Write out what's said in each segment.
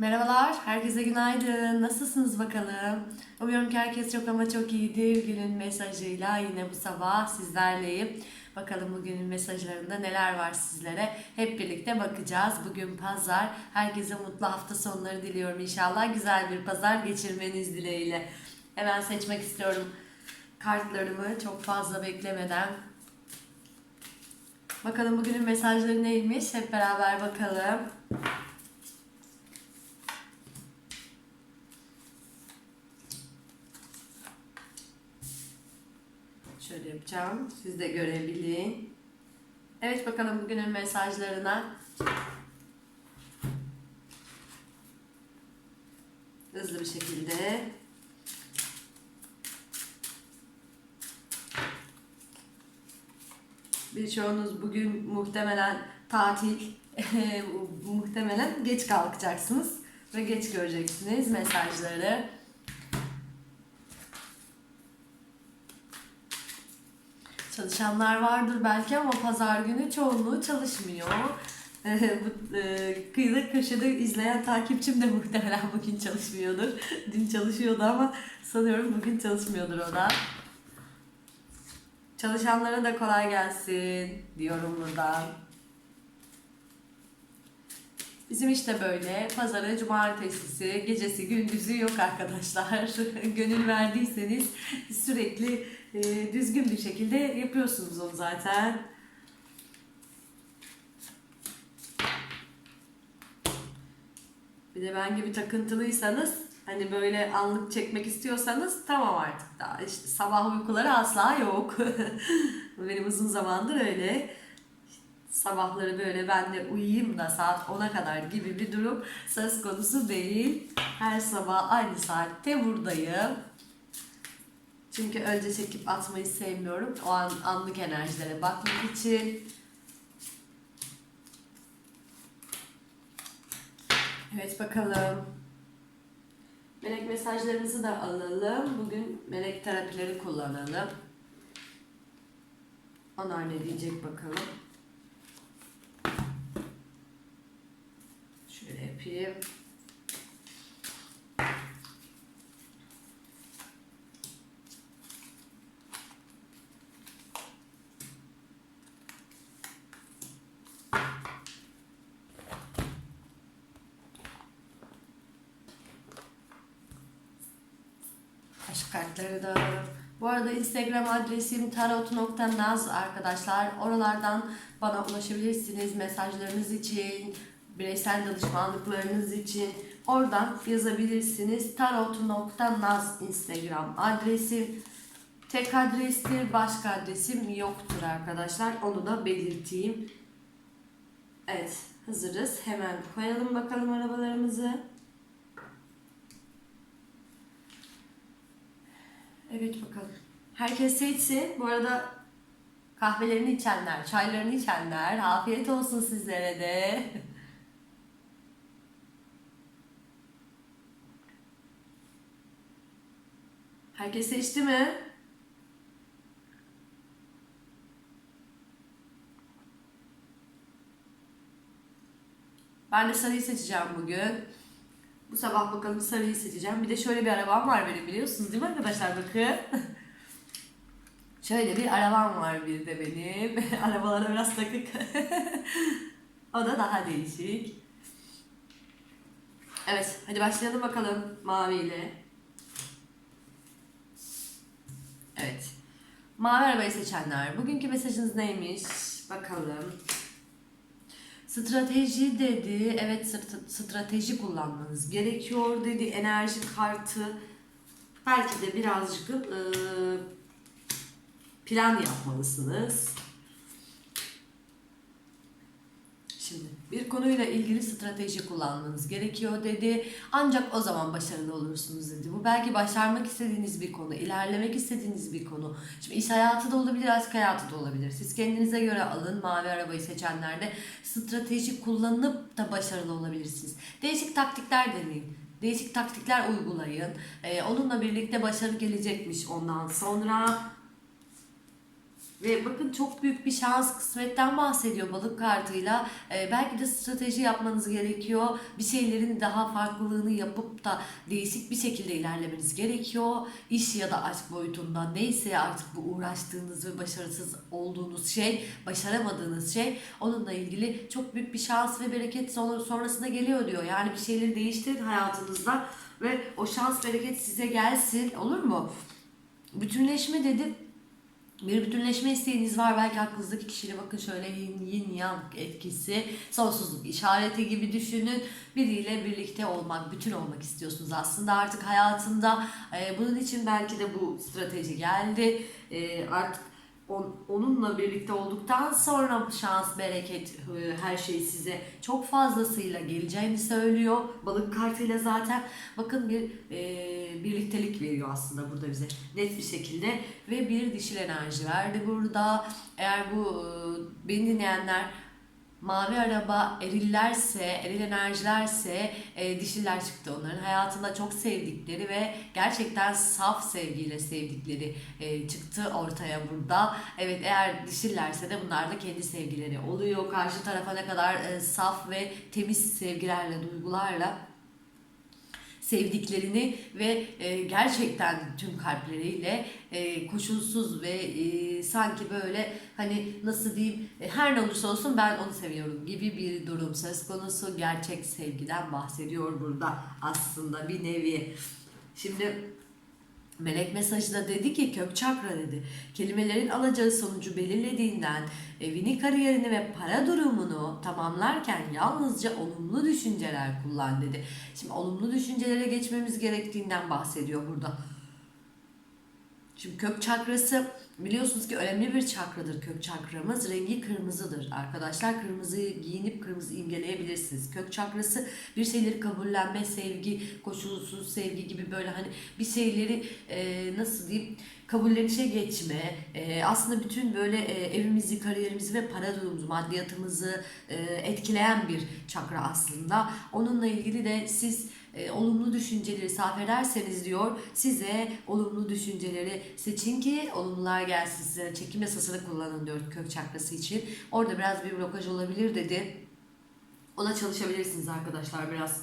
Merhabalar, herkese günaydın. Nasılsınız bakalım? Umuyorum ki herkes çok ama çok iyidir. Günün mesajıyla yine bu sabah sizlerleyim. Bakalım bugünün mesajlarında neler var sizlere. Hep birlikte bakacağız. Bugün pazar. Herkese mutlu hafta sonları diliyorum inşallah. Güzel bir pazar geçirmeniz dileğiyle. Hemen seçmek istiyorum kartlarımı çok fazla beklemeden. Bakalım bugünün mesajları neymiş? Hep beraber bakalım. Şöyle yapacağım. Siz de görebilin. Evet bakalım bugünün mesajlarına. Hızlı bir şekilde. Birçoğunuz bugün muhtemelen tatil, muhtemelen geç kalkacaksınız ve geç göreceksiniz mesajları. Çalışanlar vardır belki ama pazar günü çoğunluğu çalışmıyor. Bu e, kıyıda köşede izleyen takipçim de muhtemelen bugün çalışmıyordur. Dün çalışıyordu ama sanıyorum bugün çalışmıyordur o da. Çalışanlara da kolay gelsin diyorum buradan. Bizim işte böyle pazarı, cumartesisi, gecesi, gündüzü yok arkadaşlar. Gönül verdiyseniz sürekli e, düzgün bir şekilde yapıyorsunuz onu zaten. Bir de ben gibi takıntılıysanız hani böyle anlık çekmek istiyorsanız tamam artık daha işte sabah uykuları asla yok. Benim uzun zamandır öyle. Sabahları böyle ben de uyuyayım da saat 10'a kadar gibi bir durum söz konusu değil. Her sabah aynı saatte buradayım. Çünkü önce çekip atmayı sevmiyorum. O an anlık enerjilere bakmak için. Evet bakalım. Melek mesajlarımızı da alalım. Bugün melek terapileri kullanalım. Onlar ne diyecek bakalım. Şöyle yapayım. Aşk kartları da. Bu arada Instagram adresim tarot.naz arkadaşlar. Oralardan bana ulaşabilirsiniz mesajlarınız için, bireysel danışmanlıklarınız için. Oradan yazabilirsiniz. tarot.naz Instagram adresim. Tek adrestir, başka adresim yoktur arkadaşlar. Onu da belirteyim. Evet, hazırız. Hemen koyalım bakalım arabalarımızı. Evet bakalım. Herkes seçsin. Bu arada kahvelerini içenler, çaylarını içenler, afiyet olsun sizlere de. Herkes seçti mi? Ben de sarıyı seçeceğim bugün. Bu sabah bakalım sarıyı seçeceğim. Bir de şöyle bir arabam var benim biliyorsunuz değil mi arkadaşlar bakın. şöyle bir arabam var bir de benim. Arabalara biraz takık. o da daha değişik. Evet hadi başlayalım bakalım maviyle. Evet. Mavi arabayı seçenler. Bugünkü mesajınız neymiş? Bakalım. Strateji dedi. Evet strate- strateji kullanmanız gerekiyor dedi. Enerji kartı. Belki de birazcık e, plan yapmalısınız. Şimdi bir konuyla ilgili strateji kullanmanız gerekiyor dedi. Ancak o zaman başarılı olursunuz dedi. Bu belki başarmak istediğiniz bir konu, ilerlemek istediğiniz bir konu. Şimdi iş hayatı da olabilir, aşk hayatı da olabilir. Siz kendinize göre alın. Mavi arabayı seçenlerde strateji kullanıp da başarılı olabilirsiniz. Değişik taktikler deneyin. Değişik taktikler uygulayın. Ee, onunla birlikte başarı gelecekmiş ondan sonra. Ve bakın çok büyük bir şans kısmetten bahsediyor balık kartıyla. Ee, belki de strateji yapmanız gerekiyor. Bir şeylerin daha farklılığını yapıp da değişik bir şekilde ilerlemeniz gerekiyor. İş ya da aşk boyutunda neyse artık bu uğraştığınız ve başarısız olduğunuz şey, başaramadığınız şey onunla ilgili çok büyük bir şans ve bereket sonra- sonrasında geliyor diyor. Yani bir şeyleri değiştirin hayatınızda ve o şans bereket size gelsin olur mu? Bütünleşme dedi. Bir bütünleşme isteğiniz var. Belki aklınızdaki kişiyle bakın şöyle yin, yin yang etkisi sonsuzluk işareti gibi düşünün. Biriyle birlikte olmak bütün olmak istiyorsunuz aslında artık hayatında e, bunun için belki de bu strateji geldi. E, artık onunla birlikte olduktan sonra şans bereket e, her şey size çok fazlasıyla geleceğini söylüyor balık kartıyla zaten bakın bir e, birliktelik veriyor aslında burada bize net bir şekilde ve bir dişil enerji verdi burada. Eğer bu e, beni dinleyenler mavi araba erillerse, eril enerjilerse e, dişiler çıktı onların. Hayatında çok sevdikleri ve gerçekten saf sevgiyle sevdikleri e, çıktı ortaya burada. Evet eğer dişillerse de bunlar da kendi sevgileri oluyor. Karşı tarafa ne kadar e, saf ve temiz sevgilerle, duygularla sevdiklerini ve e, gerçekten tüm kalpleriyle e, koşulsuz ve e, sanki böyle hani nasıl diyeyim e, her ne olursa olsun ben onu seviyorum gibi bir durum söz konusu gerçek sevgiden bahsediyor burada aslında bir nevi. Şimdi Melek mesajı da dedi ki kök çakra dedi. Kelimelerin alacağı sonucu belirlediğinden evini, kariyerini ve para durumunu tamamlarken yalnızca olumlu düşünceler kullan dedi. Şimdi olumlu düşüncelere geçmemiz gerektiğinden bahsediyor burada. Şimdi kök çakrası biliyorsunuz ki önemli bir çakradır kök çakramız. Rengi kırmızıdır. Arkadaşlar kırmızıyı giyinip kırmızı imgeleyebilirsiniz. Kök çakrası bir şeyleri kabullenme, sevgi, koşulsuz sevgi gibi böyle hani bir şeyleri e, nasıl diyeyim kabullenişe geçme, e, aslında bütün böyle e, evimizi, kariyerimizi ve para durumumuzu, maddiyatımızı e, etkileyen bir çakra aslında. Onunla ilgili de siz e, olumlu düşünceleri sarf ederseniz diyor size olumlu düşünceleri seçin ki olumlular gelsin size çekim yasasını kullanın diyor kök çakrası için. Orada biraz bir blokaj olabilir dedi. Ona çalışabilirsiniz arkadaşlar biraz.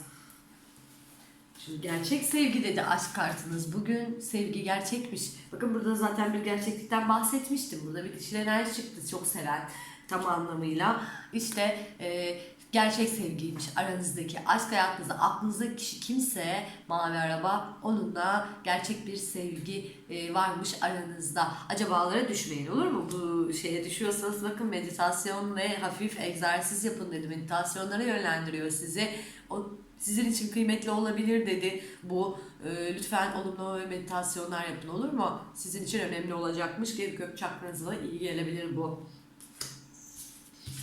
Şimdi gerçek sevgi dedi aşk kartınız. Bugün sevgi gerçekmiş. Bakın burada zaten bir gerçeklikten bahsetmiştim. Burada bir dişil enerji çıktı çok seven tam anlamıyla. İşte e, gerçek sevgiymiş aranızdaki aşk hayatınızda aklınızdaki kişi kimse mavi araba onunla gerçek bir sevgi e, varmış aranızda. Acabalara düşmeyin olur mu? Bu şeye düşüyorsanız bakın meditasyon ve hafif egzersiz yapın dedi. Meditasyonlara yönlendiriyor sizi. O sizin için kıymetli olabilir dedi. Bu e, lütfen olumlu meditasyonlar yapın olur mu? Sizin için önemli olacakmış ki kök çakranıza iyi gelebilir bu.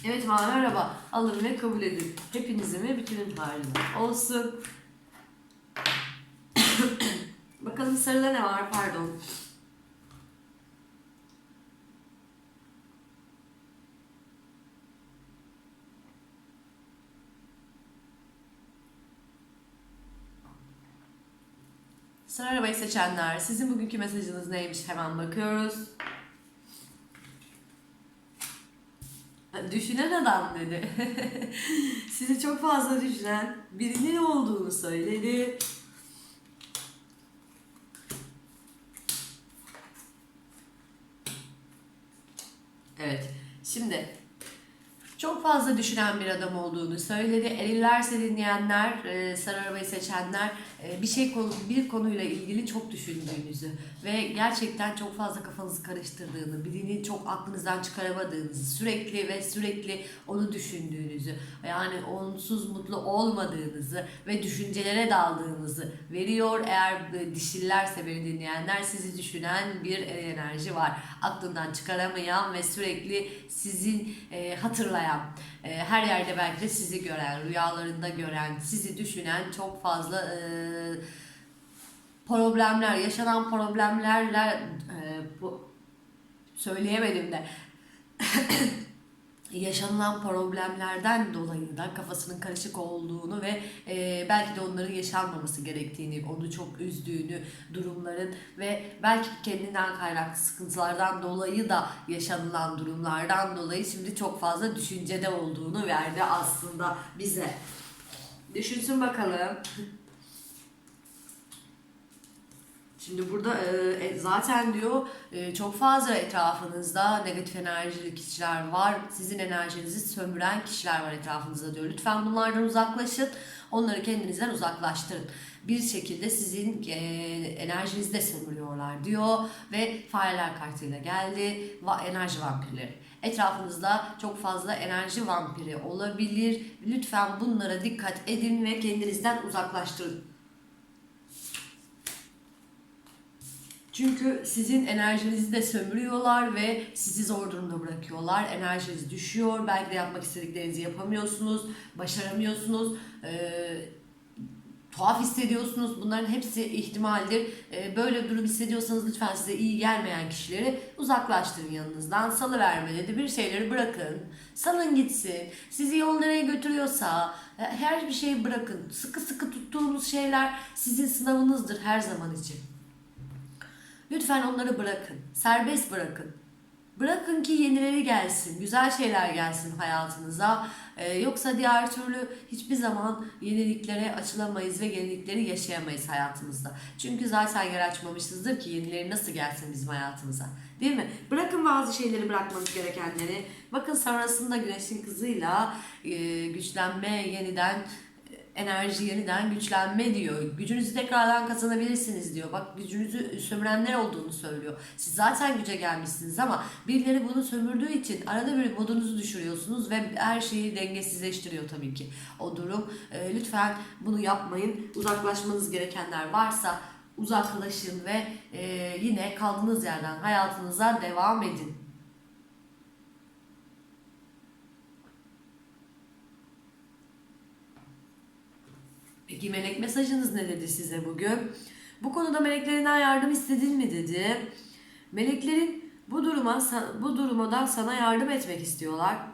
Evet araba alın ve kabul edin. Hepinizin ve bütünün haline olsun. Bakalım sarıda ne var pardon. Sarı arabayı seçenler, sizin bugünkü mesajınız neymiş hemen bakıyoruz. Düşünen adam dedi. Sizi çok fazla düşünen birinin olduğunu söyledi. Evet. Şimdi çok fazla düşünen bir adam olduğunu söyledi. Erillerse dinleyenler, e, sarı arabayı seçenler e, bir şey konu, bir konuyla ilgili çok düşündüğünüzü ve gerçekten çok fazla kafanızı karıştırdığını, birini çok aklınızdan çıkaramadığınızı, sürekli ve sürekli onu düşündüğünüzü, yani onsuz mutlu olmadığınızı ve düşüncelere daldığınızı veriyor. Eğer e, dişillerse beni dinleyenler sizi düşünen bir enerji var. Aklından çıkaramayan ve sürekli sizin hatırlayan, e, her yerde belki de sizi gören, rüyalarında gören, sizi düşünen çok fazla e, problemler, yaşanan problemlerle e, bu söyleyemedim de yaşanılan problemlerden dolayı da kafasının karışık olduğunu ve e, belki de onların yaşanmaması gerektiğini, onu çok üzdüğünü, durumların ve belki kendinden kaynaklı sıkıntılardan dolayı da yaşanılan durumlardan dolayı şimdi çok fazla düşüncede olduğunu verdi aslında bize. Düşünsün bakalım. Şimdi burada e, e, zaten diyor e, çok fazla etrafınızda negatif enerjili kişiler var. Sizin enerjinizi sömüren kişiler var etrafınızda diyor. Lütfen bunlardan uzaklaşın. Onları kendinizden uzaklaştırın. Bir şekilde sizin e, enerjinizi de sömürüyorlar diyor. Ve fareler kartıyla geldi. Va, enerji vampirleri. Etrafınızda çok fazla enerji vampiri olabilir. Lütfen bunlara dikkat edin ve kendinizden uzaklaştırın. Çünkü sizin enerjinizi de sömürüyorlar ve sizi zor durumda bırakıyorlar. Enerjiniz düşüyor. Belki de yapmak istediklerinizi yapamıyorsunuz, başaramıyorsunuz. Ee, tuhaf hissediyorsunuz. Bunların hepsi ihtimaldir. Ee, böyle durum hissediyorsanız lütfen size iyi gelmeyen kişileri uzaklaştırın yanınızdan. Salı vermede de bir şeyleri bırakın. Salın gitsin. Sizi yol nereye götürüyorsa e, her bir şeyi bırakın. Sıkı sıkı tuttuğunuz şeyler sizin sınavınızdır her zaman için. Lütfen onları bırakın. Serbest bırakın. Bırakın ki yenileri gelsin, güzel şeyler gelsin hayatınıza. Ee, yoksa diğer türlü hiçbir zaman yeniliklere açılamayız ve yenilikleri yaşayamayız hayatımızda. Çünkü zaten yer açmamışızdır ki yenileri nasıl gelsin bizim hayatımıza. Değil mi? Bırakın bazı şeyleri bırakmanız gerekenleri. Bakın sonrasında güneşin kızıyla e, güçlenme, yeniden enerji yeniden güçlenme diyor. Gücünüzü tekrardan kazanabilirsiniz diyor. Bak gücünüzü sömürenler olduğunu söylüyor. Siz zaten güce gelmişsiniz ama birileri bunu sömürdüğü için arada bir modunuzu düşürüyorsunuz ve her şeyi dengesizleştiriyor tabii ki o durum. E, lütfen bunu yapmayın. Uzaklaşmanız gerekenler varsa uzaklaşın ve e, yine kaldığınız yerden hayatınıza devam edin. Peki melek mesajınız ne dedi size bugün? Bu konuda meleklerinden yardım istedin mi dedi. Meleklerin bu duruma bu durumdan sana yardım etmek istiyorlar.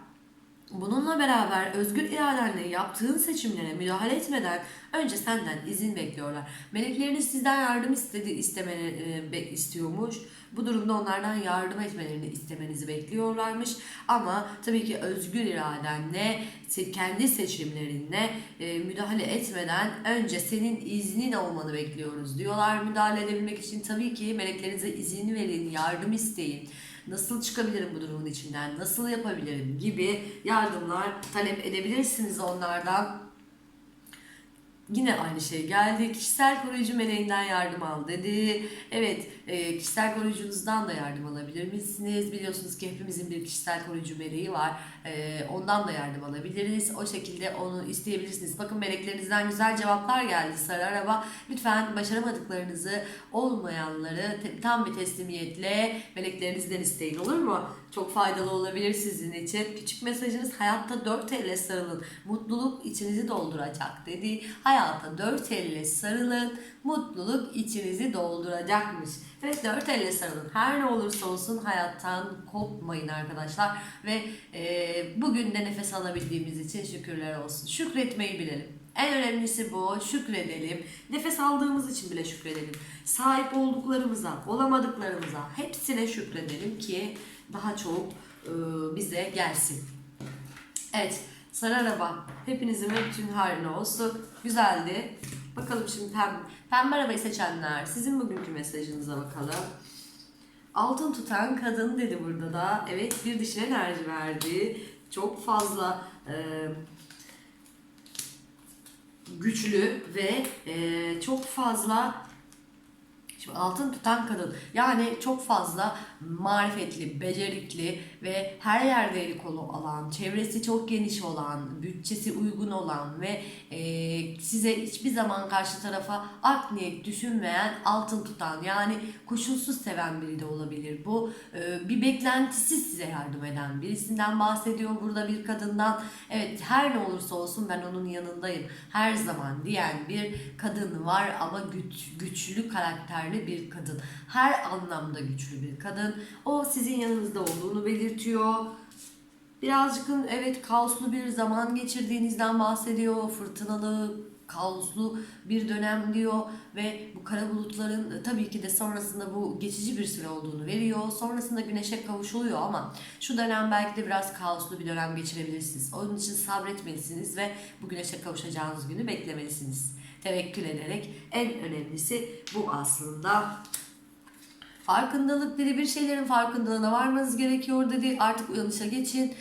Bununla beraber özgür iradenle yaptığın seçimlere müdahale etmeden önce senden izin bekliyorlar. Melekleriniz sizden yardım istedi istemeni e, istiyormuş. Bu durumda onlardan yardım etmelerini istemenizi bekliyorlarmış. Ama tabii ki özgür iradenle kendi seçimlerine e, müdahale etmeden önce senin iznin olmanı bekliyoruz diyorlar. Müdahale edebilmek için tabii ki meleklerinize izin verin, yardım isteyin nasıl çıkabilirim bu durumun içinden, nasıl yapabilirim gibi yardımlar talep edebilirsiniz onlardan. Yine aynı şey geldi. Kişisel koruyucu meleğinden yardım al dedi. Evet, e, kişisel koruyucunuzdan da yardım alabilir misiniz? Biliyorsunuz ki hepimizin bir kişisel koruyucu meleği var. E, ondan da yardım alabiliriz. O şekilde onu isteyebilirsiniz. Bakın meleklerinizden güzel cevaplar geldi sarı araba. Lütfen başaramadıklarınızı, olmayanları tam bir teslimiyetle meleklerinizden isteyin olur mu? Çok faydalı olabilir sizin için. Küçük mesajınız hayatta dört elle sarılın. Mutluluk içinizi dolduracak dedi. Hayata dört elle sarılın. Mutluluk içinizi dolduracakmış. Evet dört elle sarılın. Her ne olursa olsun hayattan kopmayın arkadaşlar. Ve e, bugün de nefes alabildiğimiz için şükürler olsun. Şükretmeyi bilelim. En önemlisi bu. Şükredelim. Nefes aldığımız için bile şükredelim. Sahip olduklarımıza, olamadıklarımıza hepsine şükredelim ki daha çok e, bize gelsin. Evet. Sarı araba. Hepinizin ve bütün haline olsun. Güzeldi. Bakalım şimdi pembe, pembe arabayı seçenler. Sizin bugünkü mesajınıza bakalım. Altın tutan kadın dedi burada da. Evet bir dişine enerji verdi. Çok fazla e, güçlü ve e, çok fazla Şimdi altın tutan kadın yani çok fazla marifetli, becerikli ve her yerde eli kolu alan, çevresi çok geniş olan, bütçesi uygun olan ve e, size hiçbir zaman karşı tarafa art niyet düşünmeyen altın tutan yani koşulsuz seven biri de olabilir. Bu e, bir beklentisi size yardım eden birisinden bahsediyor burada bir kadından. Evet her ne olursa olsun ben onun yanındayım her zaman diyen bir kadın var ama güç, güçlü karakterli bir kadın. Her anlamda güçlü bir kadın. O sizin yanınızda olduğunu belirtiyor. Birazcık evet kaoslu bir zaman geçirdiğinizden bahsediyor. Fırtınalı, kaoslu bir dönem diyor ve bu kara bulutların e, tabii ki de sonrasında bu geçici bir süre olduğunu veriyor. Sonrasında güneşe kavuşuluyor ama şu dönem belki de biraz kaoslu bir dönem geçirebilirsiniz. Onun için sabretmelisiniz ve bu güneşe kavuşacağınız günü beklemelisiniz. Tevekkül ederek en önemlisi bu aslında. Farkındalık dedi bir şeylerin farkındalığına varmanız gerekiyor dedi. Artık uyanışa geçin.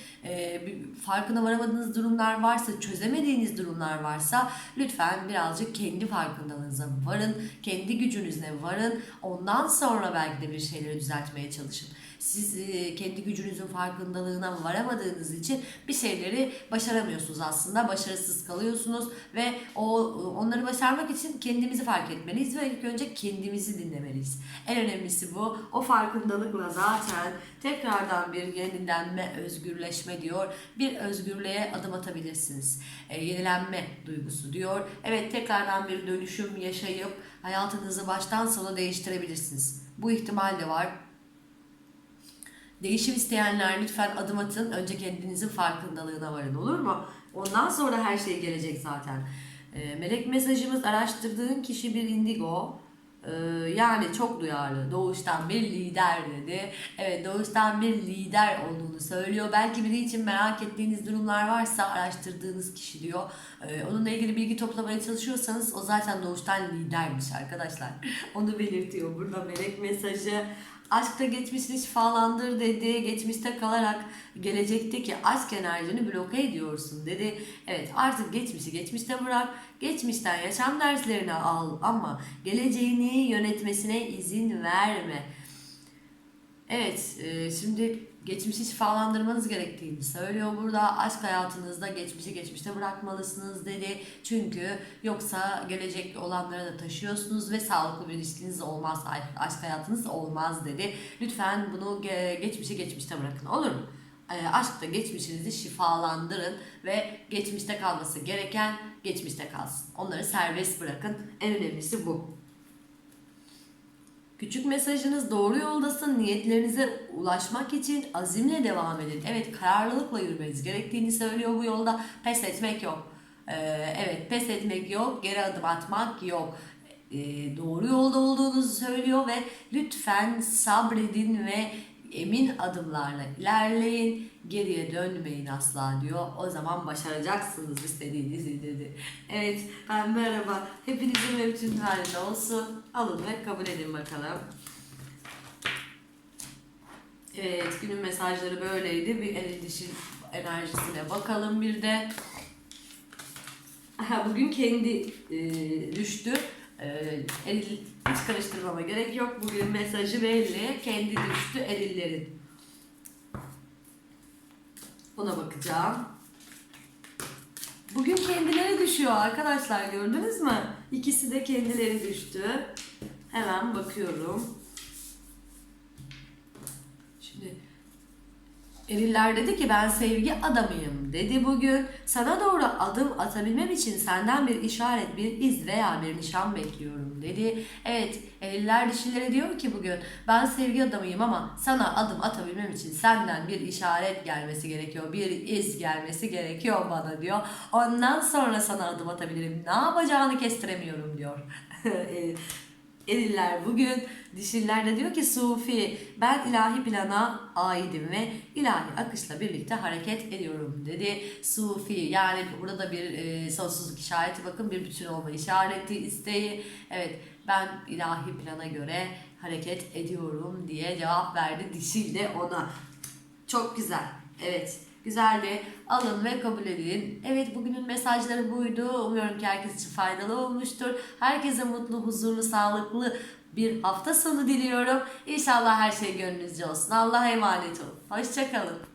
Bir farkına varamadığınız durumlar varsa, çözemediğiniz durumlar varsa lütfen birazcık kendi farkındalığınıza varın. Kendi gücünüzle varın. Ondan sonra belki de bir şeyleri düzeltmeye çalışın. Siz e, kendi gücünüzün farkındalığına varamadığınız için bir şeyleri başaramıyorsunuz aslında. Başarısız kalıyorsunuz ve o onları başarmak için kendimizi fark etmeliyiz ve ilk önce kendimizi dinlemeliyiz. En önemlisi bu. O farkındalıkla zaten tekrardan bir yenilenme, özgürleşme diyor. Bir özgürlüğe adım atabilirsiniz. E, yenilenme duygusu diyor. Evet tekrardan bir dönüşüm yaşayıp hayatınızı baştan sona değiştirebilirsiniz. Bu ihtimal de var. Değişim isteyenler lütfen adım atın. Önce kendinizin farkındalığına varın olur mu? Ondan sonra her şey gelecek zaten. E, melek mesajımız araştırdığın kişi bir indigo. E, yani çok duyarlı. Doğuştan bir lider dedi. Evet doğuştan bir lider olduğunu söylüyor. Belki biri için merak ettiğiniz durumlar varsa araştırdığınız kişi diyor. E, onunla ilgili bilgi toplamaya çalışıyorsanız o zaten doğuştan lidermiş arkadaşlar. Onu belirtiyor burada melek mesajı. Aşkta geçmişini şifalandır dedi. Geçmişte kalarak gelecekteki aşk enerjini bloke ediyorsun dedi. Evet artık geçmişi geçmişte bırak. Geçmişten yaşam derslerini al ama geleceğini yönetmesine izin verme. Evet e, şimdi geçmişi şifalandırmanız gerektiğini söylüyor burada. Aşk hayatınızda geçmişi geçmişte bırakmalısınız dedi. Çünkü yoksa gelecek olanları da taşıyorsunuz ve sağlıklı bir ilişkiniz olmaz, aşk hayatınız olmaz dedi. Lütfen bunu ge- geçmişi geçmişte bırakın olur mu? E, aşkta geçmişinizi şifalandırın ve geçmişte kalması gereken geçmişte kalsın. Onları serbest bırakın. En önemlisi bu. Küçük mesajınız doğru yoldasın. Niyetlerinize ulaşmak için azimle devam edin. Evet kararlılıkla yürümeniz gerektiğini söylüyor bu yolda. Pes etmek yok. Ee, evet pes etmek yok. Geri adım atmak yok. Ee, doğru yolda olduğunuzu söylüyor ve lütfen sabredin ve emin adımlarla ilerleyin. Geriye dönmeyin asla diyor. O zaman başaracaksınız istediğinizi dedi. Evet ben merhaba. Hepinizin ve bütün halinde olsun. Alın ve kabul edin bakalım. Evet günün mesajları böyleydi. Bir el dişi enerjisine bakalım bir de. Aha, bugün kendi e, düştü. E, eril, hiç karıştırmama gerek yok. Bugün mesajı belli. Kendi düştü erillerin. Buna bakacağım. Bugün kendileri düşüyor arkadaşlar gördünüz mü? İkisi de kendileri düştü. Hemen bakıyorum. Şimdi Eriller dedi ki ben sevgi adamıyım dedi bugün. Sana doğru adım atabilmem için senden bir işaret, bir iz veya bir nişan bekliyorum dedi. Evet eriller dişilere diyor ki bugün ben sevgi adamıyım ama sana adım atabilmem için senden bir işaret gelmesi gerekiyor. Bir iz gelmesi gerekiyor bana diyor. Ondan sonra sana adım atabilirim. Ne yapacağını kestiremiyorum diyor. Eriller bugün, dişiller de diyor ki Sufi ben ilahi plana aidim ve ilahi akışla birlikte hareket ediyorum dedi. Sufi yani burada da bir e, sonsuzluk işareti bakın bir bütün olma işareti isteği. Evet ben ilahi plana göre hareket ediyorum diye cevap verdi dişil de ona. Çok güzel. Evet. Güzeldi. Alın ve kabul edin. Evet bugünün mesajları buydu. Umuyorum ki herkes için faydalı olmuştur. Herkese mutlu, huzurlu, sağlıklı bir hafta sonu diliyorum. İnşallah her şey gönlünüzce olsun. Allah'a emanet olun. Hoşçakalın.